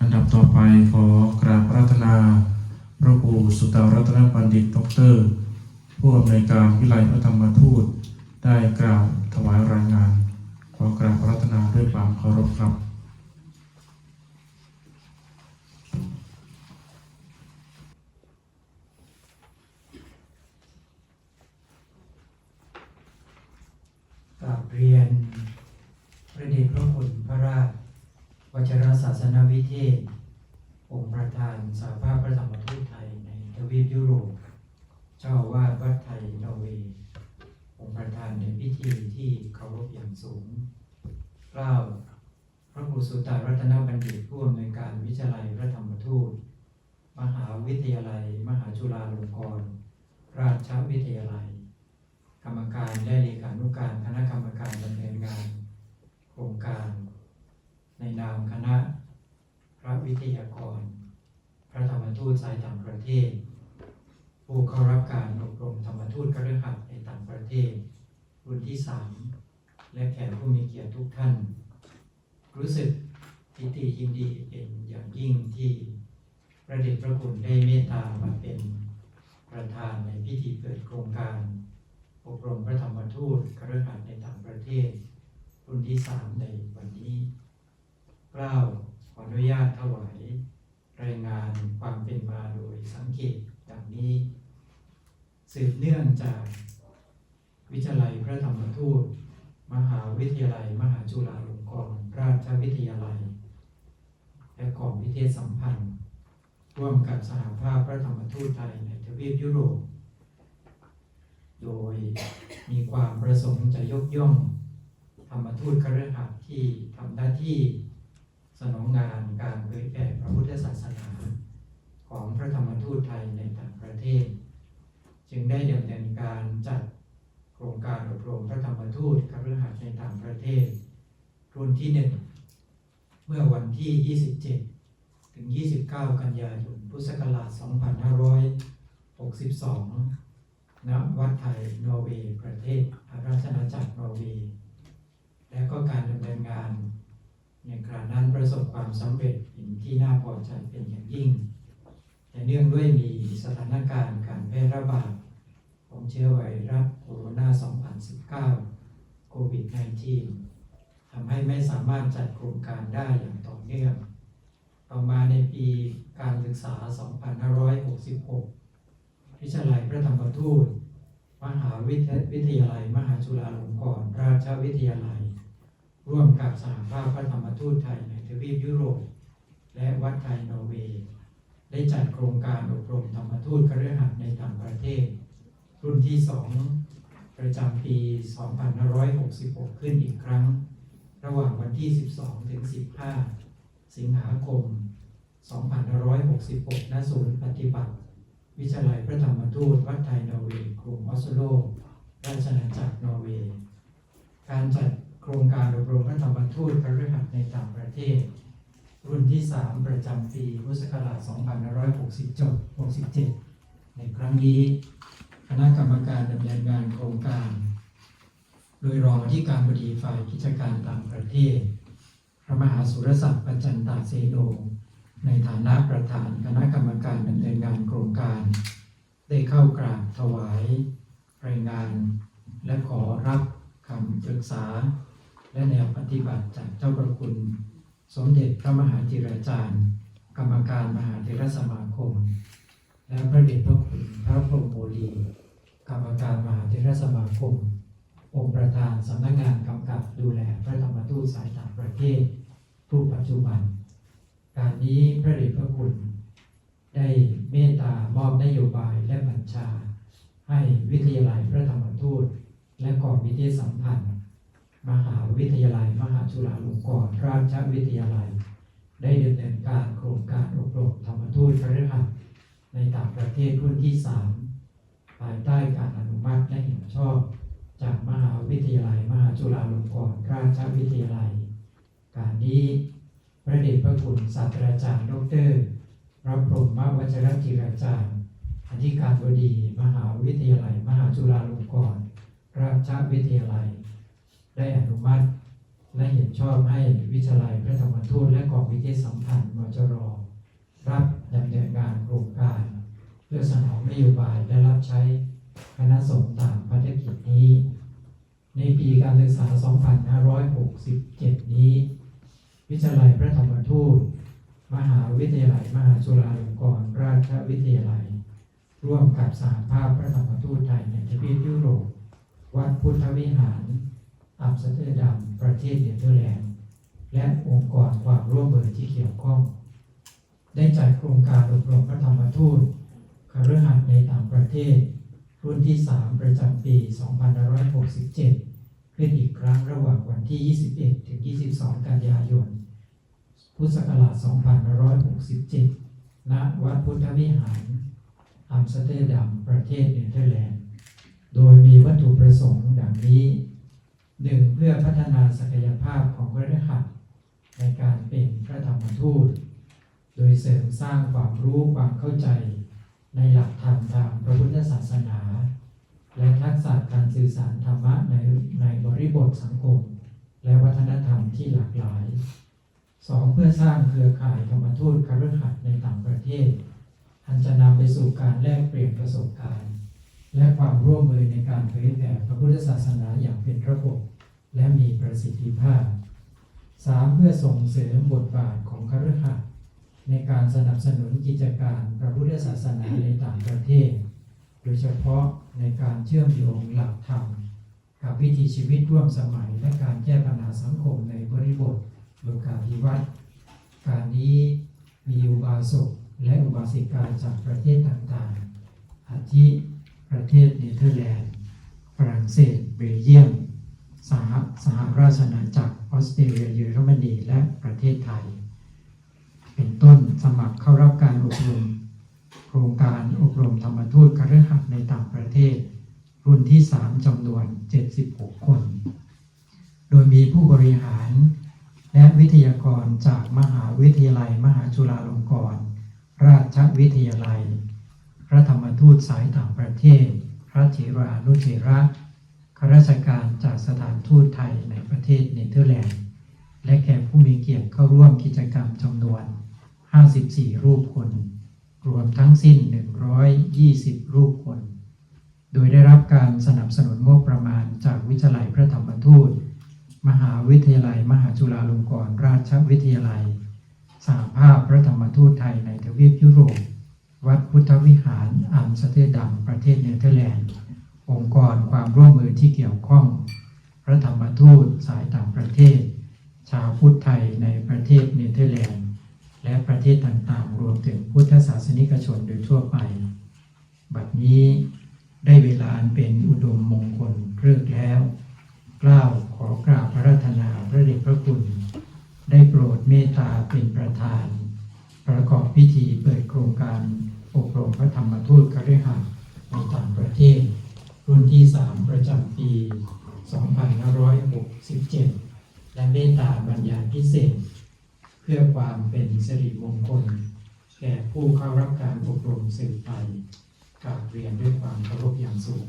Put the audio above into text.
อันดับต่อไปขอกราบรัตนาพระครูสุตตารัตนบัณฑิตดอกเตอรผู้อำนวยการวิไลพระธรรมทูต ได้กล่าวถวายรายงาน ขอกราบรัตนาด้วยความเคารพครับ กราบเรียนพระเดชพระคุณพระราชวชิรศา สนวิเทศ องค์ประธานสาภาพพระธรรมทูตไทยในทวีปยุโรป เจ้าวาดวัดไทยนอร์เวย์องค์ประธานในพิธีที่เคารพอย่างสูงกล้าวพระครูสุตารัตนบัณฑิตผู้อำนวยการวิทยาลัยพระธรรมทูต มหาวิทยาลัย มหาจุฬาลงกรณราชวิทยาลัย กรรมการและเลขานุการคณะกรรมการดำเนินงาน โครงการ ในนามคณะ ระวิทยากร พระธรรมทูตสายต่างประเทศ ผู้เข้ารับการอบรมธรรมทูตกฤหัสในต่างประเทศ รุ่นที่สามและแขกผู้มีเกียรติทุกท่าน รู้สึกปิติยินดีเป็นอย่างยิ่งที่พระเดชพระคุณได้เมตตามาเป็นประธานในพิธีเปิดโครงการ อบรมพระธรรมทูตกฤหัสในต่างประเทศ รุ่นที่สามในวันนี้กล้าว ออนุญาตถวายรายงานความเป็นมาโดยสังเกตดังนี้ สืบเนื่องจากวิทยาลัยพระธรรมทูต มหาวิทยาลัย มหาจุฬาลงกรณราชวิทยาลัย และกองวิเทศสัมพันธ์ ร่วมกับสหภาพพระธรรมทูตไทยในทวีปยุโรป โดยมีความประสงค์จะยกย่อง ธรรมทูตคฤหัสถ์ที่ทำหน้าที่ สนองงานการเผยแผ่พระพุทธศาสนา ของพระธรรมทูตไทยในต่างประเทศ จึงได้ดำเนินการจัดโครงการอบรมพระธรรมทูตคฤหัสถ์ในต่างประเทศ รุ่นที่หนึ่งเมื่อวันที่ 27 ถึง 29 กันยายน พุทธศักราช 2562 ณ วัดไทย นอร์เวย์ ประเทศอาราชอาณาจักรนอร์เวย์และก็การดำเนินงาน ในครานั้นประสบความสำเร็จเป็นที่น่าพอใจเป็นอย่างยิ่ง แต่เนื่องด้วยมีสถานการณ์การแพร่ระบาดของเชื้อไวรัสโคโรนา 2019 โควิด -19 ทำให้ไม่สามารถจัดโครงการได้อย่างต่อเนื่อง ต่อมาในปีการศึกษา 2566 วิทยาลัยพระธรรมทูต มหาวิทยวิทยาลัย มหาจุฬาลงกรณราชวิทยาลัย ร่วมกับสหภาพพระธรรมทูตไทยในทวีปยุโรป และวัดไทยนอร์เวย์ได้จัดโครงการอบรมธรรมทูตคฤหัสถ์ในต่างประเทศ รุ่นที่ 2 ประจำปี 2566 ขึ้นอีกครั้ง ระหว่างวันที่ 12 ถึง 15 สิงหาคม 2566 ณ ศูนย์ปฏิบัติ วิทยาลัยพระธรรมทูตวัดไทยนอร์เวย์กรุงออสโลราชอาณาจักรนอร์เวย์ การจัด ครงการอบรมพระธรรมทูตคฤหัสในต่างประเทศ รุ่นที่ 3 ประจำปีพุทธศักราช2567 ในครั้งนี้คณะกรรมการดำเนินงานโครงการ โดยรองที่การบดีฝ่ายกิจการต่างประเทศ พระมหาสุรศักดิ์ปัจจันตาเสโนในฐานะประธานคณะกรรมการดำเนินงานโครงการ ได้เข้ากราบถวาย รายงาน และขอรับคำปรึกษา และแนวปฏิบัติจากเจ้าประคุณ สมเด็จพระมหาจิราจารย์ กรรมการมหาเถรสมาคม และพระเดชพระคุณพระพรหมโมลีกรรมการมหาเถรสมาคม องค์ประธานสำนักงานกำกับดูแลพระธรรมทูตสายต่างประเทศผู้ปัจจุบัน การนี้พระเดชพระคุณได้เมตตามอบนโยบายและบัญชา ให้วิทยาลัยพระธรรมทูต และกองวิทยสัมพันธ์ มหาวิทยาลัย มหาจุฬาลงกรณราชวิทยาลัย ได้ดำเนินการโครงการอบรมธรรมทูตคฤหัสในต่างประเทศรุ่นที่ 3 ภายใต้การอนุมัติและเห็นชอบ จากมหาวิทยาลัย มหาจุฬาลงกรณราชวิทยาลัย การนี้พระเดชพระคุณศาสตราจารย์ ดรรับพรหมวัชรจิราจารย์อธิการบดี มหาวิทยาลัย มหาจุฬาลงกรณราชวิทยาลัย ได้อนุมัติ และเห็นชอบให้วิทยาลัยพระธรรมทูตและกองวิทยสัมพันธ์มจรรับดำเนินงานโครงการ เพื่อสนองนโยบายและรับใช้คณะสงฆ์ตามภารกิจนี้ ในปีการศึกษา 2567 นี้ วิทยาลัยพระธรรมทูต มหาวิทยาลัยมหาจุฬาลงกรณราชวิทยาลัย ร่วมกับสหภาพพระธรรมทูตไทยในทวีปยุโรป วัดพุทธวิหาร อัมสเตอร์ดัมประเทศเนเธอร์แลนด์และองค์กรความร่วมมือที่เกี่ยวข้อง ได้จัดโครงการอบรมพระธรรมทูตคฤหัสถ์ในต่างประเทศ รุ่นที่ 3 ประจำปี 2567 ขึ้นอีกครั้งระหว่างวันที่ 21 ถึง 22 กันยายน พุทธศักราช 2567 ณ วัดพุทธวิหารอัมสเตอร์ดัมประเทศเนเธอร์แลนด์ โดยมีวัตถุประสงค์ดังนี้ 1. เพื่อพัฒนาศักยภาพของพระหัตถ์ในการเป็นพระธรรมทูต โดยเสริมสร้างความรู้ความเข้าใจในหลักธรรมทางพระพุทธศาสนา และทักษะการสื่อสารธรรมะในในบริบทสังคม และวัฒนธรรมที่หลากหลาย 2. เพื่อสร้างเครือข่ายธรรมทูตคฤหัสถ์ในต่างประเทศ อันจะนำไปสู่การแลกเปลี่ยนประสบการณ์ และความร่วมมือในการเผยแผ่พระพุทธศาสนาอย่างเป็นระบบ และมีประสิทธิภาพ 3. เพื่อส่งเสริมบทบาทของคฤหัสถ์ในการสนับสนุนกิจการพระพุทธศาสนาในต่างประเทศ โดยเฉพาะในการเชื่อมโยงหลักธรรมกับวิถีชีวิตร่วมสมัย และการแก้ปัญหาสังคมในบริบทโลกาภิวัตน์การนี้มีอุบาสกและอุบาสิกาจากประเทศต่างๆอาทิ ประเทศเนเธอร์แลนด์ฝรั่งเศสเบลเยียม สหสหราชอาณาจักรออสเตรเลียเยอรมนีและประเทศไทย เป็นต้นสมัครเข้ารับการอบรม โครงการอบรมธรรมทูตคฤหัสถ์ในต่างประเทศ รุ่นที่ 3จำนวน 76 คน โดยมีผู้บริหาร และวิทยากรจากมหาวิทยาลัย มหาจุฬาลงกรณราชวิทยาลัย พระธรรมทูตสายต่างประเทศ พระเถรานุเถระข้าราชการจากสถานทูตไทยในประเทศเนเธอร์แลนด์ และแขกผู้มีเกียรติเข้าร่วมกิจกรรมจำนวน 54 รูปคน รวมทั้งสิ้น 120 รูปคน โดยได้รับการสนับสนุนงบประมาณจากวิทยาลัยพระธรรมทูต มหาวิทยาลัยมหาจุฬาลงกรณราชวิทยาลัยสหภาพพระธรรมทูตไทยในทวีปยุโรป วัดพุทธวิหารอัมสเตอร์ดัมประเทศเนเธอร์แลนด์ องค์กรความร่วมมือที่เกี่ยวข้อง พระธรรมทูตสายต่างประเทศ ชาวพุทธไทยในประเทศเนเธอร์แลนด์ และประเทศต่างๆ รวมถึงพุทธศาสนิกชนโดยทั่วไป บัดนี้ได้เวลาอันเป็นอุดมมงคลเลิกแล้ว กล่าวขอกราบพระราธนาพระเดชพระคุณ ได้โปรดเมตตาเป็นประธาน ประกอบพิธีเปิดโครงการอบรมพระธรรมทูตคฤหัสถ์ในต่างประเทศ รุ่นที่ 3 ประจำปี 2567 และเมตตาบรรยายพิเศษ เพื่อความเป็นสิริมงคล แก่ผู้เข้ารับการอบรมสืบไปกราบเรียนด้วยความเคารพอย่างสูง